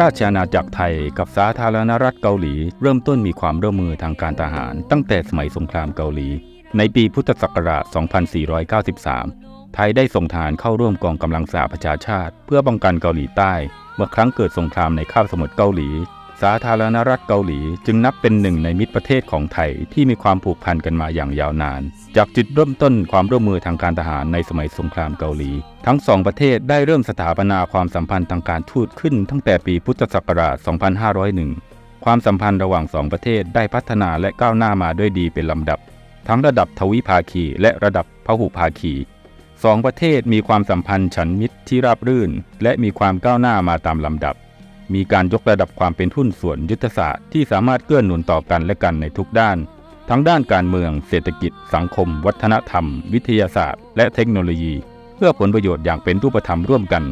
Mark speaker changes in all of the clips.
Speaker 1: ราชอาณาจักรไทยกับสาธารณรัฐเกาหลี เริ่มต้นมีความร่วมมือทางการทหาร ตั้งแต่สมัยสงครามเกาหลี ในปีพุทธศักราช 2493 ไทยได้ส่งทหารเข้าร่วมกองกำลังสหประชาชาติ เพื่อป้องกันเกาหลีใต้ เมื่อครั้งเกิดสงครามในคาบสมุทรเกาหลี สาธารณรัฐเกาหลีจึงนับเป็นหนึ่งในมิตรประเทศของไทยที่มีความผูกพันกันมาอย่างยาวนาน จากจุดเริ่มต้นความร่วมมือทางการทหารในสมัยสงครามเกาหลี ทั้งสองประเทศได้เริ่มสถาปนาความสัมพันธ์ทางการทูตขึ้นตั้งแต่ปีพุทธศักราช 2501 ความสัมพันธ์ระหว่างสองประเทศได้พัฒนาและก้าวหน้ามาด้วยดีเป็นลำดับ ทั้งระดับทวิภาคีและระดับพหุภาคีสองประเทศมีความสัมพันธ์ฉันมิตรที่ราบรื่น และมีความก้าวหน้ามาตามลำดับ มีการยกระดับความเป็นหุ้นส่วนยุทธศาสตร์ที่สามารถเกื้อหนุนต่อกันและกันในทุกด้าน ทั้งด้านการเมือง เศรษฐกิจ สังคม วัฒนธรรม วิทยาศาสตร์ และเทคโนโลยี เพื่อผลประโยชน์อย่างเป็นรูปธรรมร่วมกัน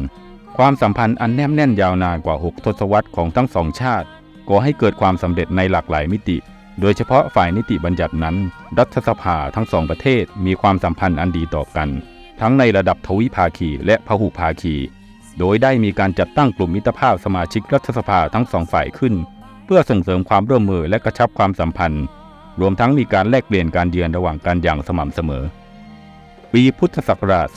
Speaker 1: ความสัมพันธ์อันแนบแน่นยาวนานกว่า 6 ทศวรรษของทั้งสองชาติก่อให้เกิดความสำเร็จในหลากหลายมิติ โดยเฉพาะฝ่ายนิติบัญญัตินั้น รัฐสภาทั้งสองประเทศมีความสัมพันธ์อันดีต่อกัน ทั้งในระดับทวิภาคีและพหุภาคี โดยได้มีการจัดตั้งกลุ่มมิตรภาพสมาชิกรัฐสภาทั้งสองฝ่ายขึ้น เพื่อส่งเสริมความร่วมมือและกระชับความสัมพันธ์ รวมทั้งมีการแลกเปลี่ยนการเยือนระหว่างกันอย่างสม่ำเสมอ ปีพุทธศักราช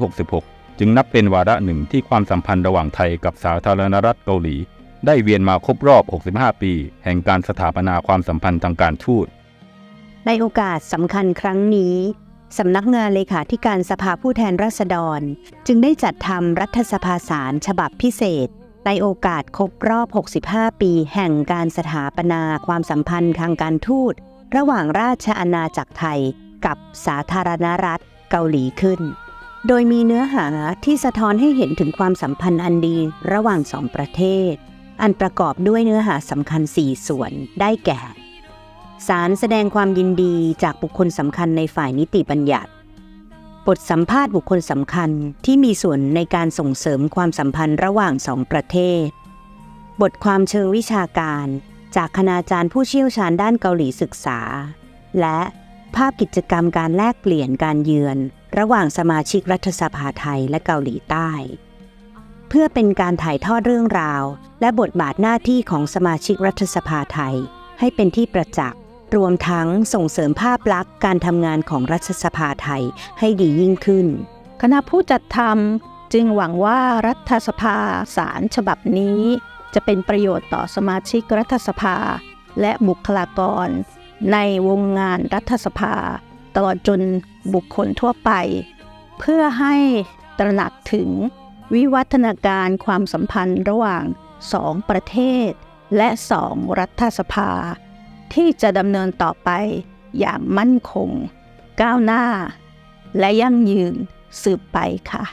Speaker 1: 2566 จึงนับเป็นวาระหนึ่งที่ความสัมพันธ์ระหว่างไทยกับสาธารณรัฐเกาหลี ได้เวียนมาครบรอบ 65 ปี แห่งการสถาปนาความสัมพันธ์ทางการทูต
Speaker 2: ในโอกาสสำคัญครั้งนี้ สำนักงานเลขาธิการสภาผู้แทนราษฎร จึงได้จัดทำรัฐสภาสารฉบับพิเศษ ในโอกาสครบรอบ 65 ปีแห่งการสถาปนาความสัมพันธ์ทางการทูต ระหว่างราชอาณาจักรไทยกับสาธารณรัฐเกาหลีขึ้น โดยมีเนื้อหาที่สะท้อนให้เห็นถึงความสัมพันธ์อันดีระหว่างสองประเทศ อันประกอบด้วยเนื้อหาสำคัญ 4 ส่วนได้แก่ สารแสดงความยินดีจากบุคคลสำคัญในฝ่ายนิติบัญญัติ บทสัมภาษณ์บุคคลสำคัญที่มีส่วนในการส่งเสริมความสัมพันธ์ระหว่างสองประเทศ บทความเชิงวิชาการ จากคณาจารย์ผู้เชี่ยวชาญด้านเกาหลีศึกษา และภาพกิจกรรมการแลกเปลี่ยนการเยือน ระหว่างสมาชิกรัฐสภาไทยและเกาหลีใต้ เพื่อเป็นการถ่ายทอดเรื่องราว และบทบาทหน้าที่ของสมาชิกรัฐสภาไทยให้เป็นที่ประจักษ์ รวมทั้งส่งเสริมภาพลักษณ์การทำงานของรัฐสภาไทยให้ดียิ่งขึ้น
Speaker 3: คณะผู้จัดทำจึงหวังว่ารัฐสภาสารฉบับนี้ จะเป็นประโยชน์ต่อสมาชิกรัฐสภา และบุคลากร ในวงงานรัฐสภา ตลอดจนบุคคลทั่วไป เพื่อให้ตระหนักถึงวิวัฒนาการความสัมพันธ์ระหว่างสองประเทศ และสองรัฐสภา ที่จะดำเนินต่อไปอย่างมั่นคง ก้าวหน้า และยั่งยืนสืบไปค่ะ